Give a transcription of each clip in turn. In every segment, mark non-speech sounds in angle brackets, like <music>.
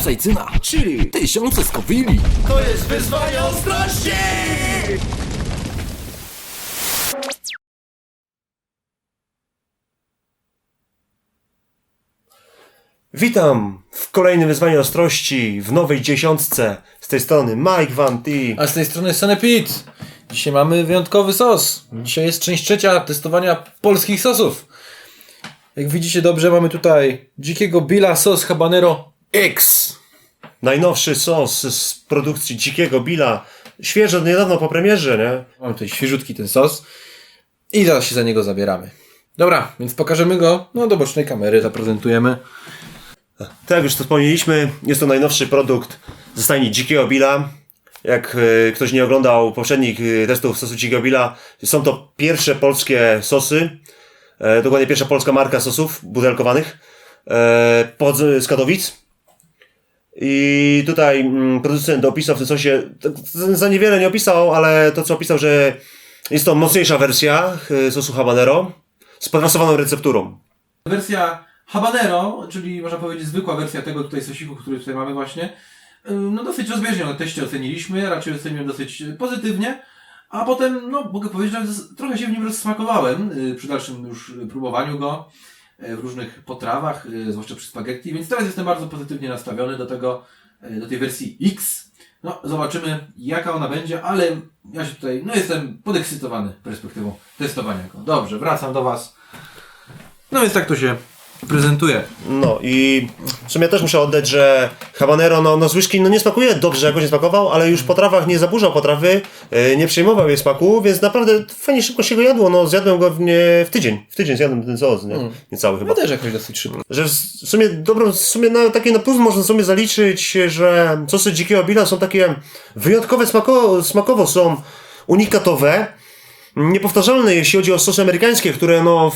kapsajcyna, chili, tysiące skowili. To jest wyzwanie ostrości! Witam w kolejnym wyzwaniu ostrości w nowej dziesiątce. Z tej strony Mike Van T. A z tej strony Sanepit. Dzisiaj mamy wyjątkowy sos. Dzisiaj jest część trzecia testowania polskich sosów. Jak widzicie dobrze, mamy tutaj dzikiego Billa sos habanero X. Najnowszy sos z produkcji Dzikiego Billa. Świeżo, niedawno po premierze, nie? Mamy tutaj świeżutki ten sos. I zaraz się za niego zabieramy. Dobra, więc pokażemy go no, do bocznej kamery, zaprezentujemy. Tak jak już to wspomnieliśmy, jest to najnowszy produkt ze stajni Dzikiego Billa. Jak e, ktoś nie oglądał poprzednich e, testów sosu Dzikiego Billa, są to pierwsze polskie sosy. E, dokładnie pierwsza polska marka sosów butelkowanych e, pod, z Katowic. I tutaj mm, producent opisał w tym tak za niewiele nie opisał, ale to co opisał, że jest to mocniejsza wersja e, sosu habanero z podrasowaną recepturą. Wersja habanero, czyli można powiedzieć zwykła wersja tego tutaj sosiku, który tutaj mamy właśnie. Ym, No dosyć rozbieżnie na teście oceniliśmy, raczej oceniłem dosyć y, pozytywnie. A potem, no mogę powiedzieć, że trochę się w nim rozsmakowałem y, przy dalszym już y, próbowaniu go y, w różnych potrawach, y, zwłaszcza przy spaghetti, więc teraz jestem bardzo pozytywnie nastawiony do tego, y, do tej wersji X. No, zobaczymy jaka ona będzie, ale ja się tutaj, no jestem podekscytowany perspektywą testowania go. Dobrze, wracam do Was. No więc tak to się prezentuje. No i w sumie też muszę oddać, że habanero no, no z no nie smakuje dobrze, jak go nie smakował, ale już po trawach nie zaburzał potrawy, yy, nie przejmował jej smaku, więc naprawdę fajnie szybko się go jadło. No zjadłem go w, nie, w tydzień. W tydzień zjadłem ten sos, nie? Niecały chyba. Ja też jakoś dosyć szybko. Że w sumie dobrą, w sumie na takie na plus można sobie zaliczyć, że sosy dzikiego Billa są takie wyjątkowe smako, smakowo, są unikatowe, niepowtarzalne jeśli chodzi o sosy amerykańskie, które no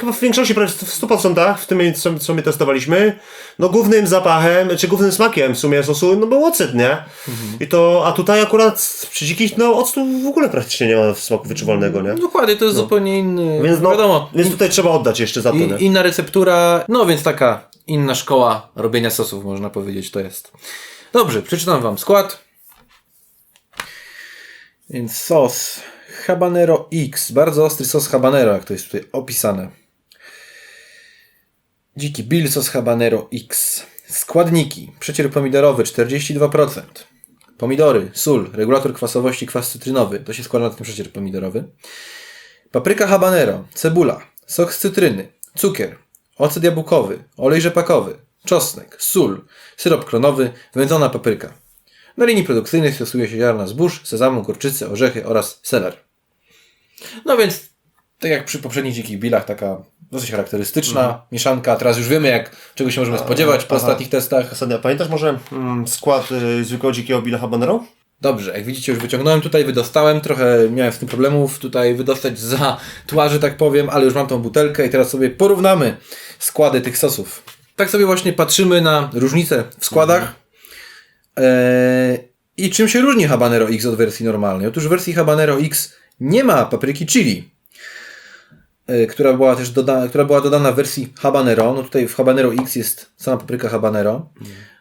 chyba w większości, prawie w 100% w tym co, co my testowaliśmy, no głównym zapachem, czy głównym smakiem w sumie sosu, no był ocet, nie? I to, a tutaj akurat przy dzikich, no octu w ogóle praktycznie nie ma smaku wyczuwalnego, nie? Dokładnie, to jest zupełnie inny. Więc no, wiadomo, więc tutaj trzeba oddać jeszcze za to, nie? inna receptura, no więc taka inna szkoła robienia sosów, można powiedzieć, to jest. Dobrze, przeczytam Wam skład. Więc sos habanero X, bardzo ostry sos habanero, jak to jest tutaj opisane. Dziki Bill sos habanero X. Składniki. Przecier pomidorowy 42%. Pomidory, sól, regulator kwasowości, kwas cytrynowy. To się składa na ten przecier pomidorowy. Papryka habanero, cebula, sok z cytryny, cukier, ocet jabłkowy, olej rzepakowy, czosnek, sól, syrop klonowy, wędzona papryka. Na linii produkcyjnej stosuje się ziarna zbóż, sezamu, kurczycy, orzechy oraz seler. No więc, tak jak przy poprzednich dzikich bilach, taka dosyć charakterystyczna mieszanka. Teraz już wiemy, jak, czego się możemy spodziewać po aha. ostatnich testach. Kasadia, pamiętasz może mm, skład y, zwykłego dzikiego Billa habanero? Dobrze, jak widzicie już wyciągnąłem tutaj, wydostałem, trochę miałem z tym problemów tutaj wydostać za tła, że tak powiem, ale już mam tą butelkę i teraz sobie porównamy składy tych sosów. Tak sobie właśnie patrzymy na różnice w składach eee, i czym się różni Habanero X od wersji normalnej. Otóż w wersji Habanero X nie ma papryki chili, e, która była też doda- która była dodana w wersji Habanero. No tutaj w Habanero X jest sama papryka Habanero.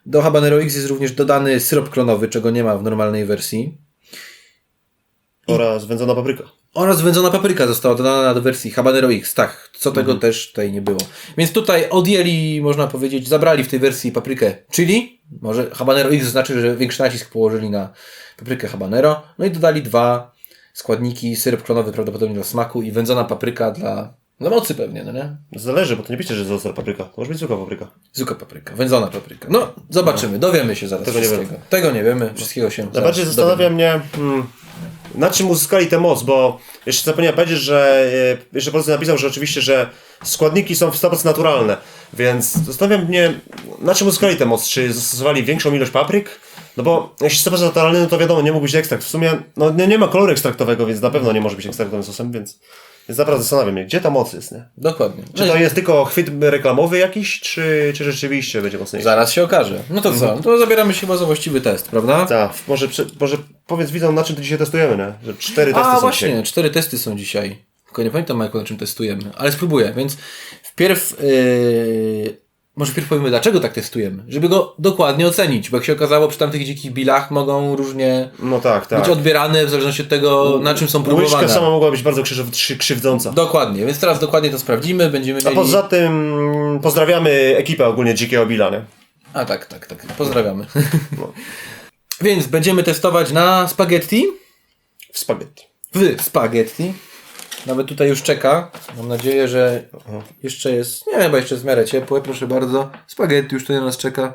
Do Habanero X jest również dodany syrop klonowy, czego nie ma w normalnej wersji. Oraz wędzona papryka. Oraz wędzona papryka została dodana do wersji Habanero X. Tak, co tego też tutaj nie było. Więc tutaj odjęli, można powiedzieć, zabrali w tej wersji paprykę chili. Może Habanero X znaczy, że większy nacisk położyli na paprykę Habanero. No i dodali dwa składniki, syrop klonowy prawdopodobnie dla smaku i wędzona papryka dla, dla mocy pewnie, no nie? Zależy, bo to nie pisze, że ostra papryka. To może być zwykła papryka. Zwykła papryka, wędzona papryka. No, zobaczymy, dowiemy się zaraz Tego nie wszystkiego. Tego nie wiemy, wszystkiego się Najbardziej zastanawia mnie, hmm, na czym uzyskali tę moc, bo jeszcze zapomniałem powiedzieć, że e, jeszcze producent napisał, że oczywiście, że składniki są w 100% naturalne, więc zastanawiam mnie, na czym uzyskali tę moc, czy zastosowali większą ilość papryk? No bo jeśli 100% naturalny, no to wiadomo, nie mógł być ekstrakt. W sumie, no nie, nie ma koloru ekstraktowego, więc na pewno nie może być ekstraktowym sosem, więc, więc naprawdę zastanawiam się, gdzie ta moc jest, nie? Dokładnie. Czy to jest tylko chwyt reklamowy jakiś, czy, czy rzeczywiście będzie mocniejszy? Zaraz się okaże. No to co? To zabieramy się chyba za właściwy test, prawda? Tak, może, może powiedz widzom, na czym to dzisiaj testujemy, nie? Że cztery testy A są właśnie, dzisiaj. cztery testy są dzisiaj. Tylko nie pamiętam Michael, na czym testujemy, ale spróbuję, więc wpierw yy, może wpierw powiemy, dlaczego tak testujemy. Żeby go dokładnie ocenić, bo jak się okazało, przy tamtych dzikich bilach mogą różnie No tak, tak. być odbierane w zależności od tego, na czym są próbowane. Łyżka sama mogła być bardzo krzywdząca. Dokładnie, więc teraz dokładnie to sprawdzimy. Będziemy A mieli... poza tym pozdrawiamy ekipę ogólnie Dzikiego Billa, nie? A tak, tak, tak. Pozdrawiamy. <laughs> Więc będziemy testować na spaghetti. W spaghetti. W spaghetti. Nawet tutaj już czeka. Mam nadzieję, że jeszcze jest. Nie, chyba jeszcze jest w miarę ciepłe, proszę bardzo. Spaghetti już tutaj na nas czeka.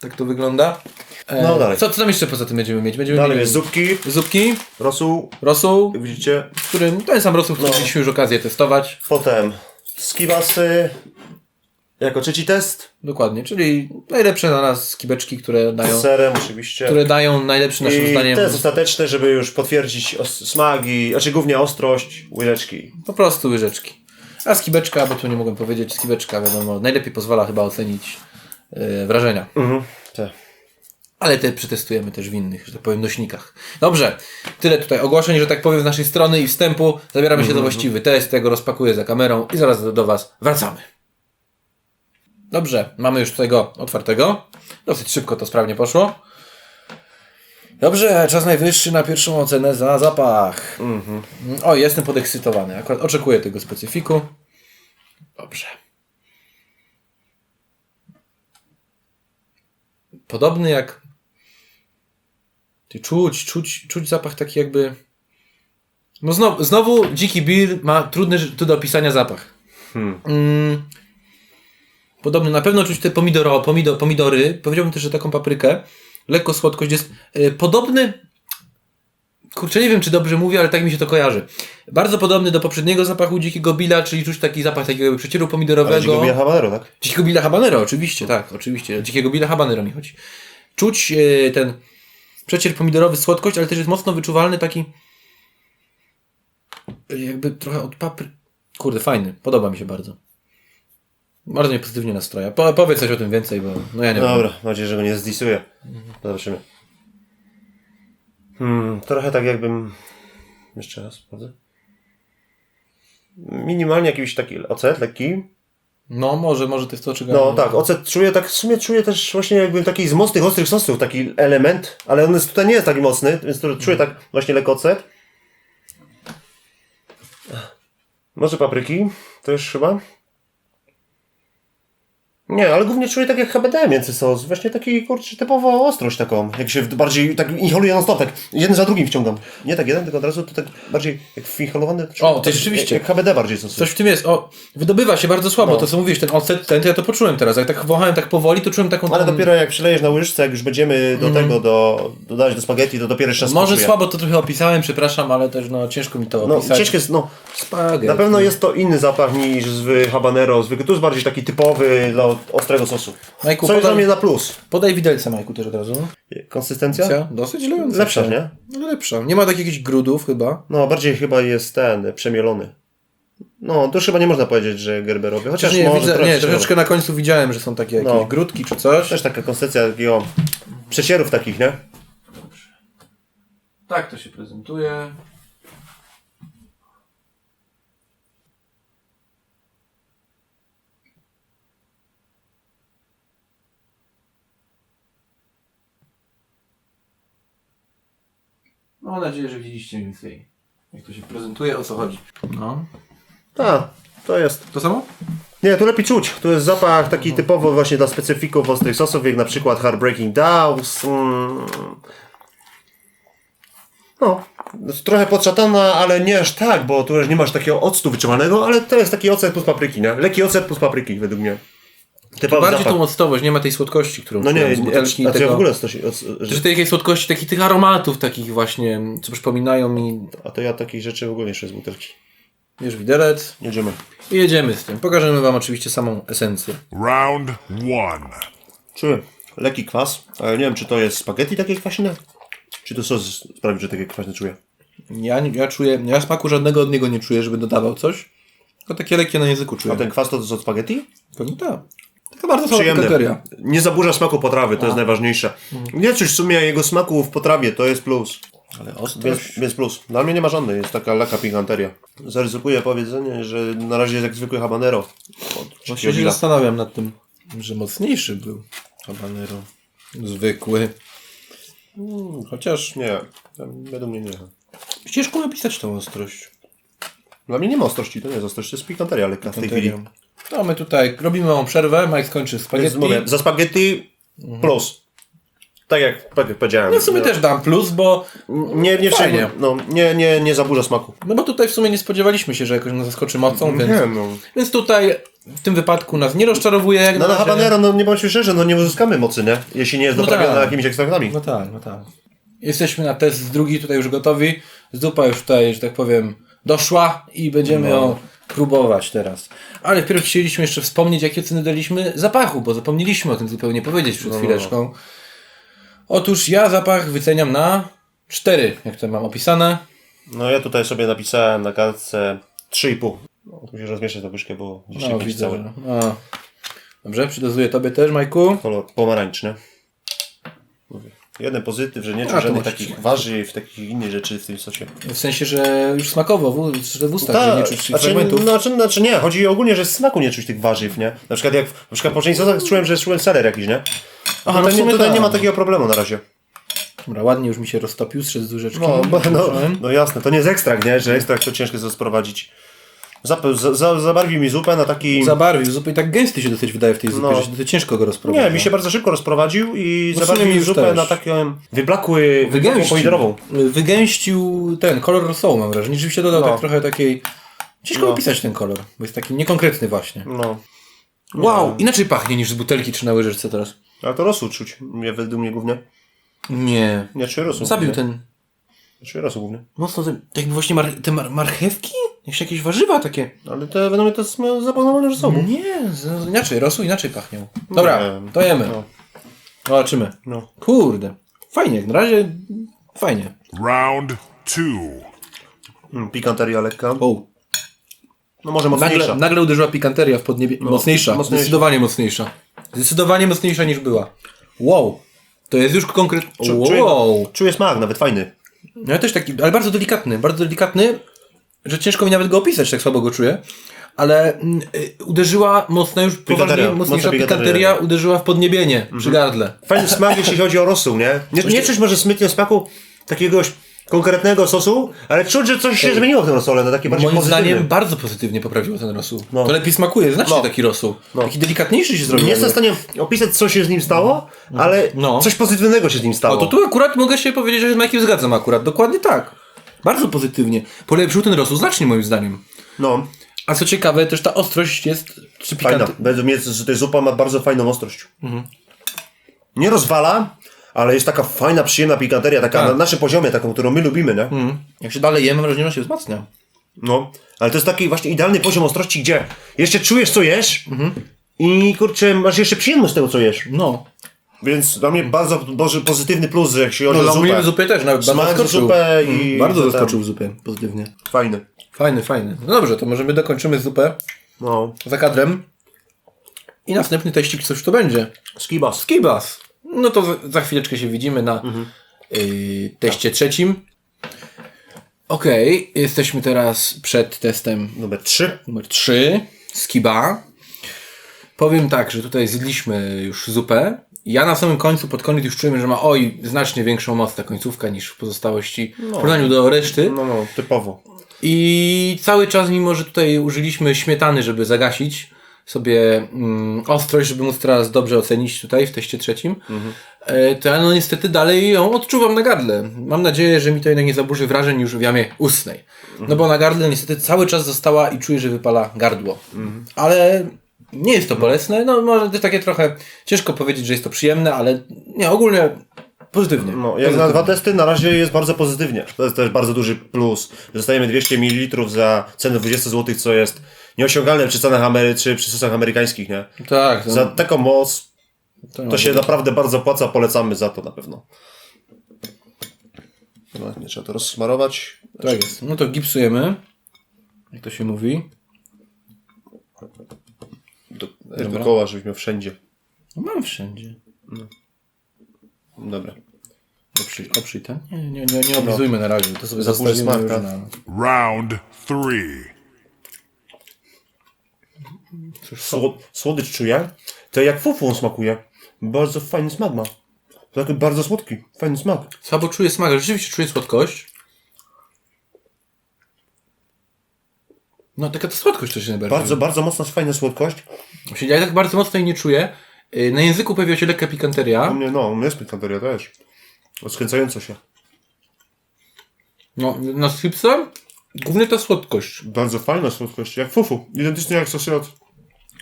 Tak to wygląda. E, No dalej. Co, co tam jeszcze poza tym będziemy mieć? Będziemy Dalej mieli jest zupki, zupki, rosół, rosół, jak widzicie. w którym ten sam rosół, który No. mieliśmy już okazję testować. Potem skibasy jako trzeci test. Dokładnie, czyli najlepsze na nas skibeczki, które dają, serem oczywiście. które dają najlepszy naszym I zdaniem. test ostateczny, żeby już potwierdzić smak i, znaczy głównie ostrość łyleczki. Po prostu łyżeczki. A skibeczka, bo tu nie mogłem powiedzieć, skibeczka wiadomo, najlepiej pozwala chyba ocenić yy, wrażenia. Mhm. Te. Ale te przetestujemy też w innych, że tak powiem, nośnikach. Dobrze, tyle tutaj ogłoszeń, że tak powiem, z naszej strony i wstępu. Zabieramy się za właściwy test, ja go rozpakuję za kamerą i zaraz do, do Was wracamy. Dobrze, mamy już tutaj go otwartego. Dosyć szybko to sprawnie poszło. Dobrze, czas najwyższy na pierwszą ocenę za zapach. O, jestem podekscytowany. Akurat oczekuję tego specyfiku. Dobrze. Podobny jak. Ty czuć, czuć, czuć zapach taki jakby. No znowu, znowu dziki Bill ma trudny tu do opisania zapach. Mm, podobny, na pewno czuć te pomidoro, pomido, pomidory. Powiedziałbym też, że taką paprykę. Lekko słodkość jest y, podobny. Kurczę, nie wiem, czy dobrze mówię, ale tak mi się to kojarzy. Bardzo podobny do poprzedniego zapachu dzikiego Billa, czyli czuć taki zapach takiego przecieru Ale pomidorowego. dzikiego Billa habanero, tak? Dzikiego Billa Habanero, oczywiście, tak, oczywiście. Dzikiego Billa Habanero mi chodzi. Czuć e, ten przecier pomidorowy, słodkość, ale też jest mocno wyczuwalny taki e, jakby trochę od papry... Kurde, fajny, podoba mi się bardzo. Bardzo mnie pozytywnie nastroja. Po, powiedz coś o tym więcej, bo no ja nie wiem. Dobra, mam nadzieję, że go nie zdisuję. Zobaczymy. Hmm, trochę tak jakbym... Jeszcze raz, prawda? Minimalnie jakiś taki ocet lekki. No, może, może to jest to, czego... No tak, ocet czuję, tak w sumie czuję też właśnie jakby taki z mocnych, ostrych sosów, taki element, ale on jest tutaj nie jest taki mocny, więc to czuję tak właśnie lekko ocet. Może papryki też chyba. Nie, ale głównie czuję tak jak HBD między sos. Właśnie taki, kurczę, typowo ostrość taką. Jak się bardziej tak inhaluję non stop, tak jeden za drugim wciągam. Nie tak jeden, tylko od razu to tak bardziej jak inhalowany. czuję O, to tak, rzeczywiście. Jak, jak HBD bardziej sos. Coś w tym jest. O, wydobywa się bardzo słabo. No. To co mówisz, ten ocet, ten, to ja to poczułem teraz. Jak tak wąchałem tak powoli, to czułem taką... Ale dopiero jak przylejesz na łyżce, jak już będziemy do tego, do, dodać do spaghetti, to dopiero jeszcze raz. Może słabo to trochę opisałem, przepraszam, ale też no ciężko mi to No, opisać. ciężko jest, no, Spaghetti. na pewno jest to inny zapach niż z habanero, zwykły. Tu jest bardziej taki typowy dla ostrego sosu. Majku, Co jest podaj- dla mnie na plus. Podaj widelce, Majku, też od razu. Konsystencja? Cia? Dosyć lejąca. Lepsza, się. nie? No, lepsza. Nie ma takich jakichś grudów chyba. No, bardziej chyba jest ten, przemielony. No, to już chyba nie można powiedzieć, że gerberowy, chociaż nie, może widzę, trochę nie, troszeczkę na końcu widziałem, że są takie jakieś No. grudki czy coś. Też taka konsystencja takiego przecierów takich, nie? Tak to się prezentuje. Mam nadzieję, że widzieliście mniej więcej, jak to się prezentuje, o co chodzi. No. Tak, to jest. To samo? Nie, tu lepiej czuć. Tu jest zapach taki typowo właśnie dla specyfików ostrych sosów, jak na przykład Heartbreaking Dows. Mm. No, trochę podszatana, ale nie aż tak, bo tu już nie masz takiego octu wyczuwanego, ale to jest taki ocet plus papryki, nie? Lekki ocet plus papryki, według mnie. Typowy Bardziej zapach. tą octowość, nie ma tej słodkości, którą No nie, nie, butelki a to ja tego... w ogóle coś, Że że, tej takiej słodkości, takich tych aromatów takich właśnie, co przypominają mi, a to ja takich rzeczy w ogóle jeszcze z butelki. wiesz, widelec. Jedziemy. I jedziemy z tym. Pokażemy Wam oczywiście samą esencję. Round one. Czuję lekki kwas, ale nie wiem, czy to jest spaghetti takie kwaśne, czy to sos sprawi, że takie kwaśne czuję. Ja, nie- ja czuję, ja smaku żadnego od niego nie czuję, żeby dodawał coś. Tylko takie lekkie na języku czuję. A ten kwas to jest od spaghetti? Pewnie tak. Taka bardzo pikanteria. Nie zaburza smaku potrawy, to jest najważniejsze. Nie czuć w sumie jego smaku w potrawie, to jest plus. Ale Więc, ostrość. więc plus. Dla mnie nie ma żadnej, jest taka lekka pikanteria. Zaryzykuję powiedzenie, że na razie jest jak zwykły habanero. Od Właśnie się zastanawiam nad tym. że mocniejszy był habanero. Zwykły. Mm, Chociaż Nie, według mnie nie. ciężko napisać tą ostrość. Dla mnie nie ma ostrości, to nie jest ostrość, to jest pikanteria lekka w tej chwili. No my tutaj robimy małą przerwę, Mike skończy Więc spaghetti. mówię, za spaghetti plus. Tak jak, tak jak powiedziałem. No w sumie też dam plus, bo Nie, nie, Fajnie. Fajnie. no, nie, nie, nie zaburza smaku. no bo tutaj w sumie nie spodziewaliśmy się, że jakoś nas zaskoczy mocą, więc, no. więc tutaj w tym wypadku nas nie rozczarowuje jak No na razie. habanero, no nie bądźmy szczerzy, no nie uzyskamy mocy, nie? Jeśli nie jest No doprawiona tak. jakimiś ekstraktami. No tak, no tak. Jesteśmy na test drugi tutaj już gotowi. Zupa już tutaj, że tak powiem, doszła i będziemy ją próbować teraz. Ale wpierw chcieliśmy jeszcze wspomnieć, jakie ceny daliśmy zapachu, bo zapomnieliśmy o tym zupełnie powiedzieć przed chwileczką. Otóż ja zapach wyceniam na 4, jak to mam opisane. No ja tutaj sobie napisałem na kartce 3,5. No, musisz rozmieszać tą łyżkę, bo dzisiaj No, widzę, cały że... No. Dobrze, przydozuję Tobie też, Majku. kolor pomarańczny. Jeden pozytyw, że nie A, to żadnych takich trzymać. warzyw, takich innych rzeczy w tym sosie. W sensie, że już smakowo, w, że w ustach, że nie czuć tych znaczy, fragmentów. no, znaczy, znaczy nie, chodzi ogólnie, że z smaku nie czuć tych warzyw, nie? Na przykład jak w na przykład po poprzednich sosach czułem, że czułem seler jakiś, nie? Aha, no tutaj w nie, tutaj tak. nie ma takiego problemu na razie. Dobra, ładnie już mi się roztopił, zszedł z łyżeczki. No, bo, no, no jasne, to nie jest ekstrakt, nie? Że ekstrakt to ciężko jest sprowadzić. Zap- za, za, zabarwił mi zupę na taki... Zabarwił zupę i tak gęsty się dosyć wydaje w tej zupie, No. że się dosyć ciężko go rozprowadzić. Nie, mi się bardzo szybko rozprowadził i No w zabarwił sumie mi już zupę też. na taką wyblakły, wyblakłą pomidorową. Wygęścił ten kolor rosołu, mam wrażenie. Rzeczywiście dodał No. tak trochę takiej... Ciężko No. opisać ten kolor, bo jest taki niekonkretny właśnie. No. Wow, inaczej pachnie niż z butelki czy na łyżeczce teraz. Ale to rosół czuć, mnie, według mnie głównie. Nie. Nie, czuję rosół. Zabił ten... Czuję rosół głównie. Mocno ten... Tak jakby właśnie mar... te mar... marchewki? Jeszcze jakieś warzywa takie. Ale to według mnie to jest zaplanowane rosołu. Nie, z... inaczej, rosół inaczej pachniał. Dobra, Nie. to jemy. No. Zobaczymy. No. Kurde. Fajnie, jak na razie fajnie. Round two. Mm, pikanteria lekka. O. No może mocniejsza. Nagle, nagle uderzyła pikanteria w podniebie. mocniejsza, mocniejsza. Zdecydowanie mocniejsza. Zdecydowanie mocniejsza niż była. Wow. To jest już konkretnie. Czu- czuję, Wow. czuję smak, nawet fajny. No ja też taki, ale bardzo delikatny. Bardzo delikatny, że ciężko mi nawet go opisać, tak słabo go czuję. Ale mm, y, uderzyła mocno już poważnie, mocniejsza pikanteria. uderzyła w podniebienie przy gardle. Fajny smak, jeśli chodzi o rosół, nie? Nie, nie czuć może smytnie smaku takiegoś konkretnego sosu, ale czuć, że coś się zmieniło w tym rosole, na takie bardziej Moim pozytywne. zdaniem bardzo pozytywnie poprawiło ten rosół. No. To lepiej smakuje, znacznie No. taki rosół. Taki delikatniejszy się zrobił. Nie jestem w stanie opisać, co się z nim stało, ale No. coś pozytywnego się z nim stało. O, to tu akurat mogę się powiedzieć, że z Majkiem zgadzam akurat. Dokładnie tak. Bardzo pozytywnie. Polepszył ten rosół znacznie moim zdaniem. No, A co ciekawe, też ta ostrość jest czy fajna. pikant... Według mnie że ta zupa ma bardzo fajną ostrość. Mhm. Nie rozwala, ale jest taka fajna, przyjemna pikanteria, taka Tak. na naszym poziomie, taką, którą my lubimy, nie? Mm. Jak się dalej jemy, mam wrażenie, że się wzmacnia. No, ale to jest taki właśnie idealny poziom ostrości, gdzie jeszcze czujesz, co jesz Mhm. i kurczę, masz jeszcze przyjemność z tego, co jesz. No. Więc dla mnie bardzo duży pozytywny plus, jak się chodzi No, o zupę. w zupie też nawet bardzo Smak zaskoczył. zupę i... Mm, Bardzo zaskoczył w zupie, pozytywnie. Fajny. Fajny, fajny. No dobrze, to możemy dokończymy zupę No. za kadrem. I następny teścik, coś to będzie. Skibas. Skibas. No to za, chwileczkę się widzimy na Mhm. y, teście trzecim. Okej, jesteśmy teraz przed testem Numer 3. numer 3. Skiba. Powiem tak, że tutaj zjedliśmy już zupę. Ja na samym końcu, pod koniec już czułem, że ma oj, znacznie większą moc ta końcówka niż w pozostałości w porównaniu do reszty. No, no, typowo. I cały czas, mimo że tutaj użyliśmy śmietany, żeby zagasić sobie mm, ostrość, żeby móc teraz dobrze ocenić tutaj w teście trzecim, e, to ja no niestety dalej ją odczuwam na gardle. Mam nadzieję, że mi to jednak nie zaburzy wrażeń już w jamie ustnej. No bo na gardle niestety cały czas została i czuję, że wypala gardło. Ale nie jest to bolesne, no może też takie trochę ciężko powiedzieć, że jest to przyjemne, ale nie, ogólnie pozytywnie. No, jak na dwa testy, na razie jest bardzo pozytywnie. To jest też bardzo duży plus. Dostajemy 200 ml za cenę 20 zł, co jest nieosiągalne przy cenach Amery, czy przy amerykańskich, nie? Tak, to, Za taką moc to, to się naprawdę bardzo opłaca, polecamy za to na pewno. No, nie trzeba to rozsmarować. Tak jest. No to gipsujemy. Jak to się mówi? Do, dookoła, żebyś miał wszędzie. No mam wszędzie. Dobra. Oprzyj, oprzyj ten? Nie, nie, nie, nie oblizujmy na razie. To sobie zostawimy smak, już na... Round three. Słod, słodycz czuję. To jak fufu on smakuje. Bardzo fajny smak ma. Taki bardzo słodki, fajny smak. Słabo czuję smak, ale rzeczywiście czuję słodkość. No taka ta słodkość to się najbardziej. Bardzo, bardzo mocna, fajna słodkość. Właśnie Ja tak bardzo mocno jej nie czuję. Yy, Na języku pojawia się lekka U pikanteria. mnie, no, u mnie jest pikanteria też. Rozkręcająco się. No, na chipsa głównie ta słodkość. Bardzo fajna słodkość, jak fufu. Identycznie jak sosy od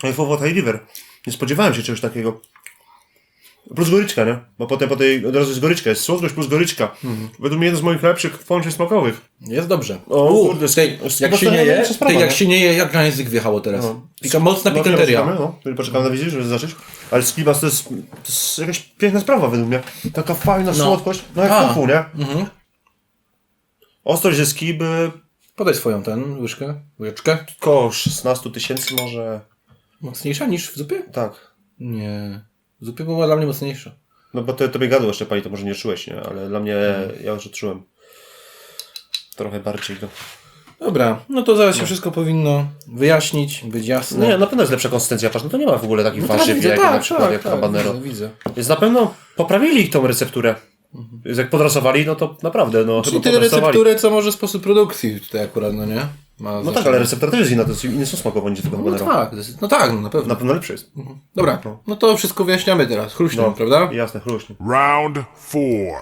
fufu od Thai River. Nie spodziewałem się czegoś takiego. Plus goryczka, nie? Bo potem po tej od razu jest goryczka. Jest słodkość plus goryczka. Według mnie jeden z moich lepszych połączeń smakowych. Jest dobrze. O, U, kurde, tej, jak no się nie je, sprawa, tej, jak nie? się nie je, jak na język wjechało teraz. Pika, mocna No, pikanteria. poczekamy, no. Czyli Poczekamy na wizję, żeby zacząć. Ale skibas to jest, to jest jakaś piękna sprawa według mnie. Taka fajna słodkość. No jak fufu, nie? Ostrość ze skiby Podaj swoją ten, łyżkę, łyżeczkę. koło 16 tysięcy może. Mocniejsza niż w zupie? Tak. Nie. W zupie była dla mnie mocniejsza. No bo to tobie gadło jeszcze pani, to może nie czułeś, nie? Ale dla mnie, ja już odczułem. Trochę bardziej go. Dobra, no to zaraz się wszystko powinno wyjaśnić, być jasne. Nie, na pewno jest lepsza konsystencja patrz, no to nie ma w ogóle takich No warzyw widzę, jak tak, na przykład tak, jak tak, habanero. Widzę, widzę. Więc na pewno poprawili tą recepturę. Więc Jak podrasowali, no to naprawdę, no Czyli tyle receptury, co może sposób produkcji tutaj akurat, no nie? Ma No tak, ale receptura też jest inna, to jest inny sos smakowy niż tylko No tak, no tak, no na pewno. Na pewno lepszy jest. Dobra, no to wszystko wyjaśniamy teraz, chruśnią, No, prawda? Jasne, chruśnie. Round four.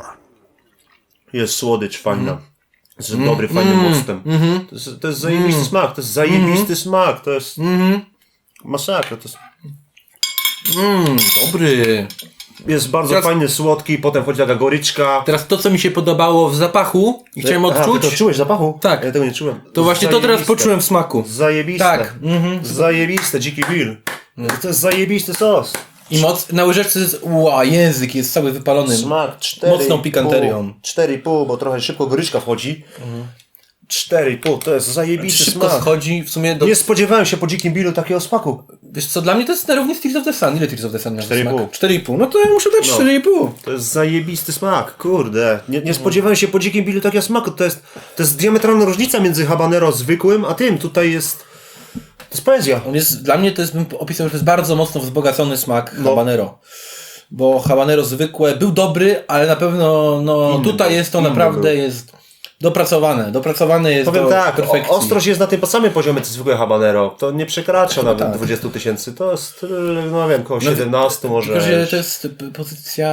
Jest słodycz fajna. Mhm. Z dobry, fajnym moctem. To jest, to jest zajebisty smak, to jest zajebisty smak, to jest masakra. To jest, Mmm, dobry. Jest bardzo Teraz- fajny, słodki, potem wchodzi taka goryczka. Teraz to, co mi się podobało w zapachu i chciałem Aha, odczuć, ty to czułeś zapachu? Tak. Ja tego nie czułem. to właśnie to teraz Zajebiste. poczułem w smaku. Zajebiste. Tak, Zajebiste, dziki Bill. To jest zajebisty sos. I moc, na łyżeczce jest, ła, język jest cały wypalony. Smak 4. Mocną pikanterią. 4,5, bo trochę szybko goryczka wchodzi. 4,5, to jest zajebisty Szybko smak. schodzi, w sumie do... Nie spodziewałem się po dzikim Billu takiego smaku. Wiesz co, dla mnie to jest na równi z Tears of the Sun. Ile Tears of the Sun miał 4,5. smak? 4,5. No to ja muszę dać 4,5. To jest zajebisty smak, kurde. Nie, nie spodziewałem się po dzikim Billu takiego smaku. To jest, to jest diametralna różnica między habanero zwykłym, a tym. Tutaj jest... To jest poezja. On jest, dla mnie to jest, bym opisał, że to jest bardzo mocno wzbogacony smak No. habanero. Bo habanero zwykłe był dobry, ale na pewno no, tutaj jest to naprawdę był. jest dopracowane. Dopracowane jest Powiem do tak, perfekcji. ostrość jest na tym samym poziomie co zwykłe habanero. To nie przekracza nawet tak. 20 tysięcy. To jest, no wiem, około 17 może. Tylko, że to jest pozycja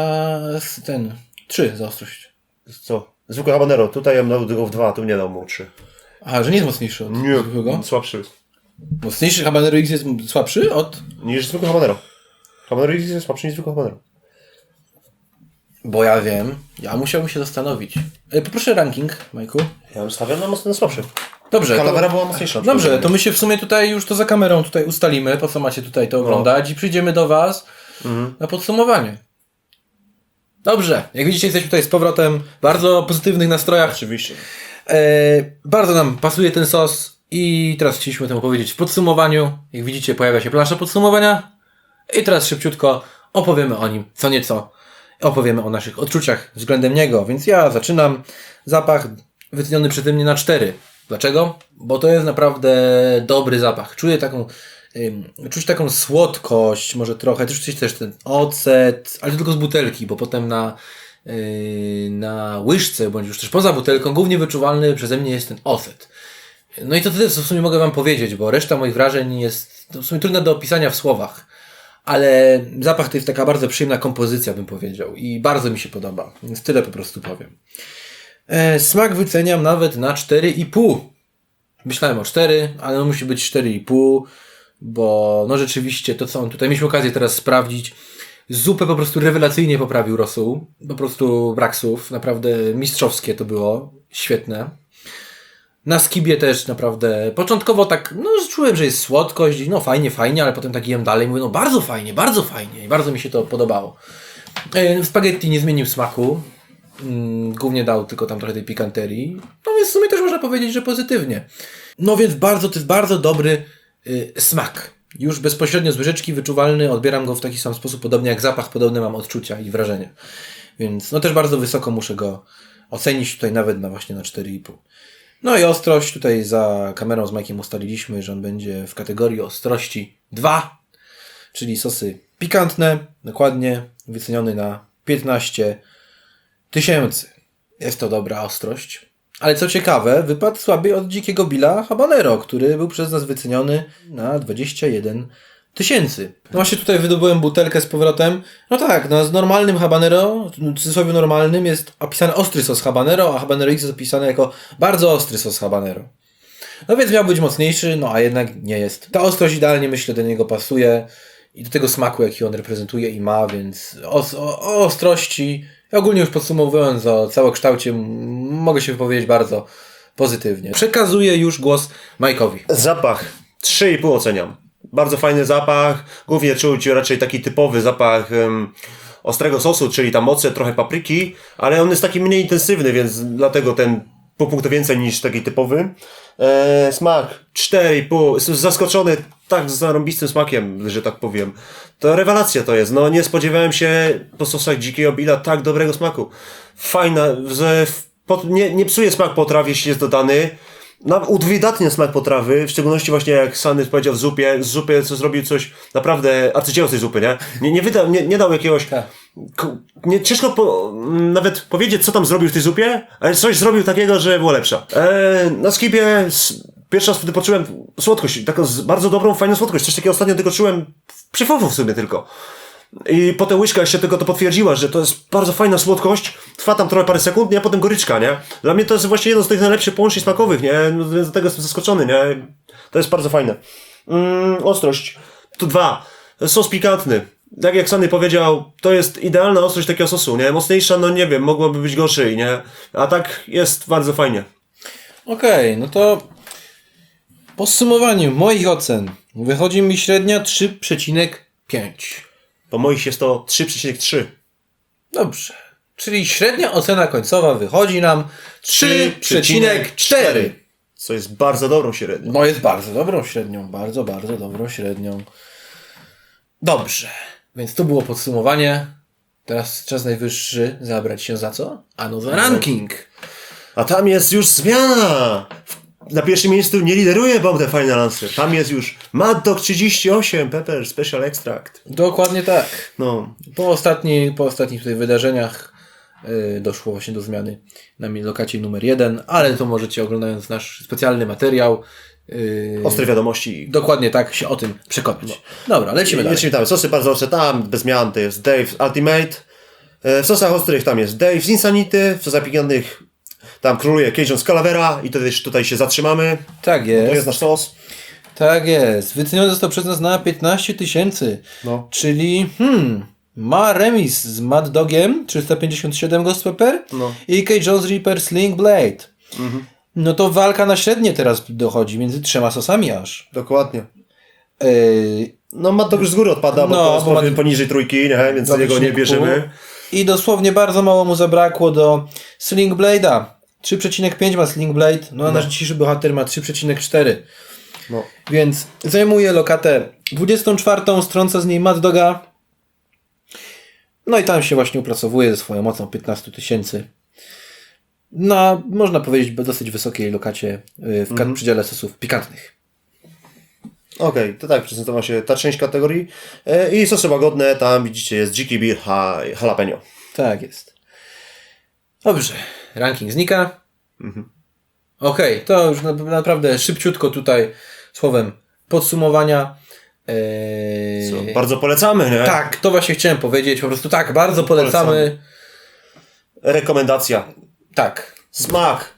z- ten 3 za ostrość. Co? Zwykłe habanero. Tutaj ja dał w 2, tu nie dał mu 3. Aha, że nie jest mocniejszy od zwykłego? słabszy. Mocniejszy habanero X jest słabszy od... Niż zwykłe habanero. Habanero jest słabszy niż zwykłe habanero. Bo ja wiem. Ja musiałbym się zastanowić. E, Poproszę ranking, Majku. Ja bym stawiał na mocno słabszy. Dobrze. Calavera to, była mocniejsza. dobrze, to my się w sumie tutaj już to za kamerą tutaj ustalimy, po co macie tutaj to oglądać i przyjdziemy do Was na podsumowanie. Dobrze, jak widzicie jesteśmy tutaj z powrotem w bardzo pozytywnych nastrojach. Oczywiście. E, bardzo nam pasuje ten sos i teraz chcieliśmy o tym opowiedzieć w podsumowaniu. Jak widzicie pojawia się plansza podsumowania i teraz szybciutko opowiemy o nim co nieco. Opowiemy o naszych odczuciach względem niego, więc ja zaczynam. Zapach wyceniony przeze mnie na 4. Dlaczego? Bo to jest naprawdę dobry zapach. Czuję taką, czuć taką słodkość, może trochę, też czuć też ten ocet, ale tylko z butelki, bo potem na, yy, na łyżce, bądź już też poza butelką, głównie wyczuwalny przeze mnie jest ten ocet. No i to tyle, w sumie mogę Wam powiedzieć, bo reszta moich wrażeń jest w sumie trudne do opisania w słowach. Ale zapach to jest taka bardzo przyjemna kompozycja, bym powiedział. I bardzo mi się podoba. Więc tyle po prostu powiem. E, smak wyceniam nawet na 4,5. Myślałem o 4, ale on musi być 4,5, bo no rzeczywiście to, co on tutaj mieliśmy okazję teraz sprawdzić, zupę po prostu rewelacyjnie poprawił rosół. Po prostu brak słów. Naprawdę mistrzowskie to było. Świetne. Na skibie też naprawdę. Początkowo tak, no czułem, że jest słodkość, no fajnie, fajnie, ale potem tak jem dalej, mówię, no bardzo fajnie, bardzo fajnie i bardzo mi się to podobało. E, Spaghetti nie zmienił smaku, mm, głównie dał tylko tam trochę tej pikanterii, no więc w sumie też można powiedzieć, że pozytywnie. No więc bardzo, to jest bardzo dobry y, smak. Już bezpośrednio z łyżeczki wyczuwalny, odbieram go w taki sam sposób, podobnie jak zapach, podobne mam odczucia i wrażenia. Więc no też bardzo wysoko muszę go ocenić tutaj nawet na właśnie na 4,5. No i ostrość, tutaj za kamerą z Majkiem ustaliliśmy, że on będzie w kategorii ostrości 2, czyli sosy pikantne, dokładnie wyceniony na 15 tysięcy. Jest to dobra ostrość. Ale co ciekawe, wypadł słabiej od dzikiego Billa Habanero, który był przez nas wyceniony na 21 tysięcy. No właśnie tutaj wydobyłem butelkę z powrotem. No tak, no z normalnym habanero, w cudzysłowie normalnym, jest opisany ostry sos habanero, a habanero X jest opisane jako bardzo ostry sos habanero. No więc miał być mocniejszy, no a jednak nie jest. Ta ostrość idealnie myślę do niego pasuje i do tego smaku, jaki on reprezentuje i ma, więc o, o, o ostrości, ogólnie już podsumowując o całokształcie, mogę się wypowiedzieć bardzo pozytywnie. Przekazuję już głos Majkowi. Zapach 3,5 oceniam. Bardzo fajny zapach. Głównie czuć raczej taki typowy zapach ostrego sosu, czyli tam mocy, trochę papryki, ale on jest taki mniej intensywny, więc dlatego ten pół punktu więcej niż taki typowy. E, smak 4,5. Jestem zaskoczony tak zarąbistym smakiem, że tak powiem. To rewelacja to jest. No nie spodziewałem się po sosach dzikiego Billa tak dobrego smaku. Fajna, że w, pot, nie, nie psuje smak potraw, jeśli jest dodany. No, udwydatnia smak potrawy, w szczególności właśnie jak Sany powiedział w zupie, z zupy co zrobił coś naprawdę arcydzieło z tej zupy, nie? Nie, nie, wydał, nie, nie dał jakiegoś... Ko- Nie, ciężko po, nawet powiedzieć, co tam zrobił w tej zupie, ale coś zrobił takiego, że było lepsza. E, na skipie pierwszy raz wtedy poczułem słodkość, taką z, bardzo dobrą, fajną słodkość. Coś takiego ostatnio tylko czułem przy fofu w sobie tylko. I potem łyżka jeszcze tylko to potwierdziła, że to jest bardzo fajna słodkość. Trwa tam trochę parę sekund, nie? A potem goryczka, nie? Dla mnie to jest właśnie jedno z tych najlepszych połączeń smakowych, nie? No, Więc dlatego jestem zaskoczony, nie? To jest bardzo fajne. Mm, ostrość. Tu dwa. Sos pikantny. Tak jak Sany powiedział, to jest idealna ostrość takiego sosu, nie? Mocniejsza, no nie wiem, mogłoby być gorszej, nie? A tak jest bardzo fajnie. Okej, no to w podsumowaniu moich ocen wychodzi mi średnia 3,5. Po moich jest to 3,3. Dobrze. Czyli średnia ocena końcowa wychodzi nam 3,4. Co jest bardzo dobrą średnią. No jest bardzo dobrą średnią, bardzo, bardzo dobrą średnią. Dobrze. Więc to było podsumowanie. Teraz czas najwyższy zabrać się za co? Ano za ranking. A tam jest już zmiana! Na pierwszym miejscu nie lideruje Bomb the Final Answer. Tam jest już Mad Dog 38 Pepper Special Extract. Dokładnie tak. No, Po, ostatniej, po ostatnich tutaj wydarzeniach yy, doszło właśnie do zmiany na lokacie numer jeden, ale to możecie oglądając nasz specjalny materiał yy, ostre wiadomości. dokładnie tak się o tym przekonać. Dobra, lecimy dalej. Lecimy tam. Sosy bardzo ostre tam, bez zmian to jest Dave Ultimate. E, W sosach ostrych tam jest Dave z Insanity. W sosach piekielnych tam króluje Cajun z Calavera i tutaj, tutaj się zatrzymamy. Tak To jest. jest nasz sos. Tak jest. Wyceniony został przez nas na 15 tysięcy. No. Czyli hmm, ma remis z Mad Dogiem 357 Ghost Pepper No. i K. Jones Reaper Sling Blade. No to walka na średnie teraz dochodzi między trzema sosami aż. Dokładnie. Yy, No Mad Dog już z góry odpada, bo No, to jest poniżej trójki, nie? więc jego nie bierzemy. I dosłownie bardzo mało mu zabrakło do Sling Blade'a. 3,5 ma Sling Blade, no a nasz dzisiejszy bohater ma 3,4. No. Więc zajmuje lokatę 24, strąca z niej Mad Doga. No i tam się właśnie upracowuje ze swoją mocą 15 tysięcy. Na, można powiedzieć, dosyć wysokiej lokacie y, w mhm. przedziale sosów pikantnych. Okej, to tak prezentowała się ta część kategorii. E, I sosy łagodne, tam widzicie jest dziki beer ha, jalapeno. Tak jest. Dobrze, ranking znika. Okej, to już na, naprawdę szybciutko tutaj słowem podsumowania. Eee, Co, bardzo polecamy, nie? tak, to właśnie chciałem powiedzieć. Po prostu tak, bardzo polecamy. Rekomendacja. Tak. Smak,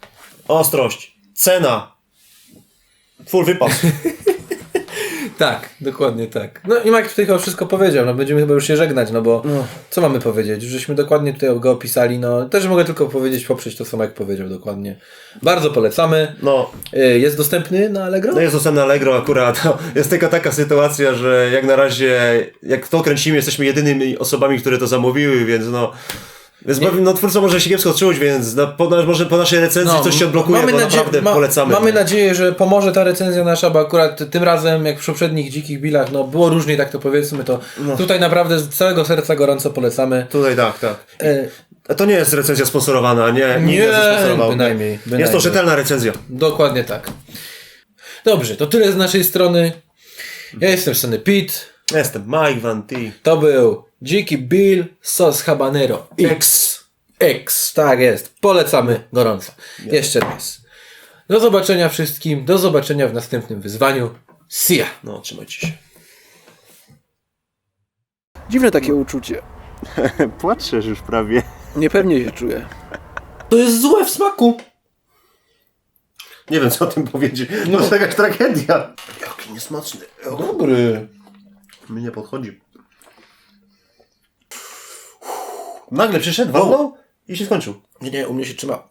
ostrość, cena. Full wypas. <laughs> Tak, dokładnie tak. No i Mike tutaj chyba wszystko powiedział, no będziemy chyba już się żegnać, no bo co mamy powiedzieć? Żeśmy dokładnie tutaj go opisali, no też mogę tylko powiedzieć, poprzeć to, co Mike powiedział dokładnie. Bardzo polecamy. No, Eee, Jest dostępny na Allegro? no jest dostępne Allegro akurat. No, <laughs> jest tylko taka sytuacja, że jak na razie, jak to kręcimy, jesteśmy jedynymi osobami, które to zamówiły, więc no... Więc no, twórca może się kiepsko czuć, więc no, po, może po naszej recenzji coś się odblokuje, bo naprawdę ma- polecamy. Mamy nadzieję, że pomoże ta recenzja nasza, bo akurat tym razem, jak w poprzednich dzikich bilach, no było różnie, tak to powiedzmy, to No. tutaj naprawdę z całego serca gorąco polecamy. Tutaj tak, tak. E, A to nie jest recenzja sponsorowana, nie. Nie, nie bynajmniej, Jest to rzetelna recenzja. Dokładnie tak. Dobrze, to tyle z naszej strony. Ja jestem Sunny Pete. Jestem Mike Van T. To był Dziki Bill Sos Habanero X. X, tak jest. Polecamy gorąco. Jeszcze raz. Do zobaczenia wszystkim. Do zobaczenia w następnym wyzwaniu. See ya. No, trzymajcie się. Dziwne takie uczucie. <laughs> Płaczesz już prawie. Niepewnie się czuję. To jest złe w smaku. Nie wiem, co o tym powiedzieć. No, to jakaś tragedia. Jaki niesmaczny. Dobry. Mi nie podchodzi. Nagle przyszedł, walnął i się skończył. Nie, nie, u mnie się trzyma